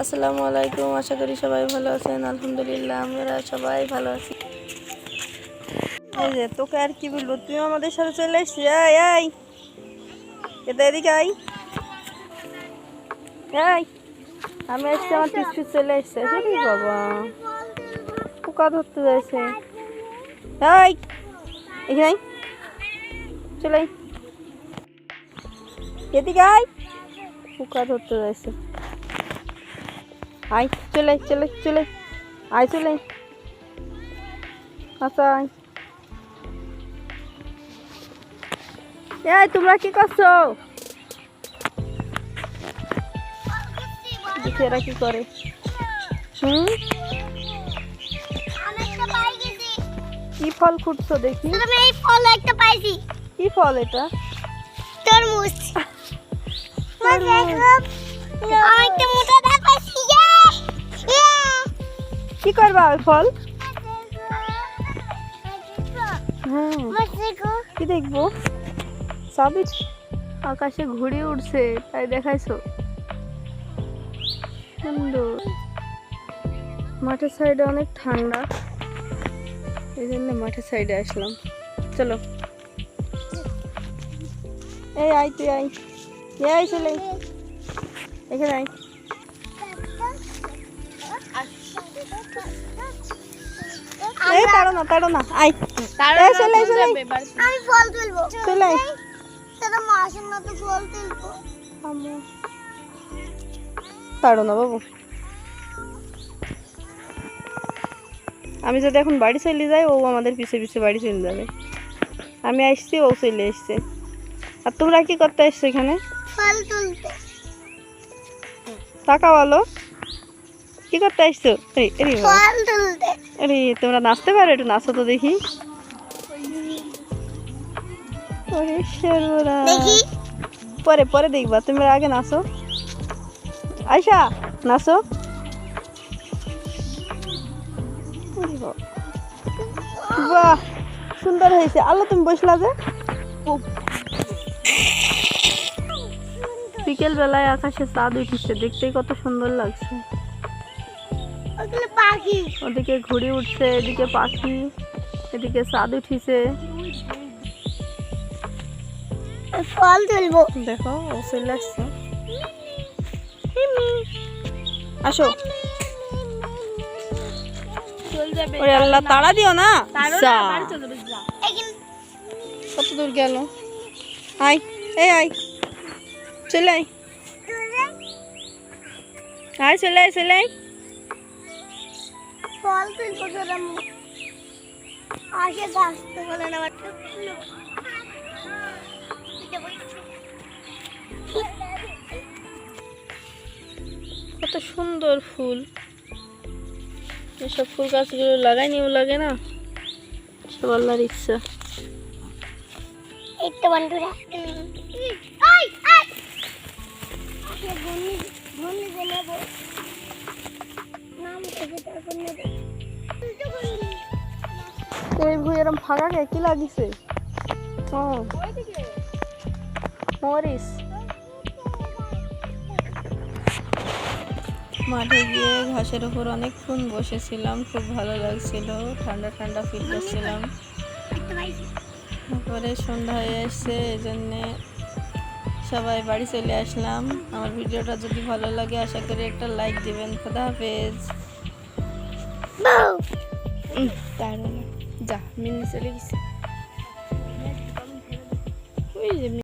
আসসালামু আলাইকুম, আশা করি সবাই ভালো আছেন। আলহামদুলিল্লাহ, আমরা সবাই ভালো আছি। এই যে, তোকে আর কি বলব? তুই আমাদের সাথে চলে এসছিস আয় এই এটা এদিকে আই এই আমি এসছি আমার পিস চলে এসছে সেটি বাবা? পোকা ধরতে যাইছে এই এখানে। চলে এদিকে আয়। পোকা ধরতে যাইছে আয় চলে চলে চলে। আয়। চলে। আয়। আচ্ছা। এই তোমরা কি করছ? দেখি এরা কি করে। হুম? কি ফল খুঁটছো দেখি। আমি এই ফল একটা পাইছি কি ফল এটা? তরমুজ। মা দেখো মোটা কি করবা ওই ফল কি দেখব? সাবিত আকাশে ঘুরে উঠছে তাই দেখাইছো? সুন্দর। মাঠের সাইডে অনেক ঠান্ডা। এই জন্য মাঠের সাইডে আসলাম। চলো। এই আয় তুই আই এই আয় চলে এখানে আয়। এই তাড়ো না তাড়ো না। আয়। এই চলে চলে। আমি ফল তুলবো। চলে। আয়। সেটা মাসের মতো ফল তুলবো। আম্মু। পারো না বাবু। আমি যদি এখন বাড়ি চলে যাই ও আমাদের পিছে পিছে বাড়ি চলে যাবে। আমি আসছি ও চলে এসছে আর তোমরা কি করতে এসছো এখানে? ফল তুলতে। টাকা বলো কি করতে আসছো? আরে তোমরা নাচতে পারো একটু নাচো তো দেখি। পরে পরে দেখবা তুমি আগে নাচো। আয়সা নাচো। বাহ সুন্দর হয়েছে। আলো তুমি বসলা যে। বিকেল বেলায় আকাশে চাঁদ উঠেছে দেখতে কত সুন্দর লাগছে। ওদিকে ঘুড়ি উঠছে এদিকে পাখি এদিকে চাঁদ উঠিছে। ফল তুলবো। দেখো ও চলে আসছে। আসো। ওরে আল্লাহ তাড়া দিও না। কত দূর গেল? আয় এই আয়। চলে আয়। আয় চলে আয় চলে আয়। ফল তুলবো তোরা আগে গাছ তো বলে না আমার কত সুন্দর ফুল এসব ফুল গাছগুলো লাগাইনিও লাগে না সব আল্লাহর ইচ্ছা এই তো বন্ধুরা আই আই নেব এই ভুই এরম ফাঁকা কে? কি লাগিছে? মরিস মাঠে গিয়ে ঘাসের উপর অনেকক্ষণ বসেছিলাম খুব ভালো লাগছিল। ঠান্ডা ঠান্ডা ফিল করছিলাম। তারপরে সন্ধ্যা হয়ে আসছে এই জন্যে সবাই বাড়ি চলে আসলাম। আমার ভিডিওটা যদি ভালো লাগে আশা করি একটা লাইক দিবেন। খোদা হাফেজ। দাঁড়ানো যা মিনি চলে গেছে ওই যে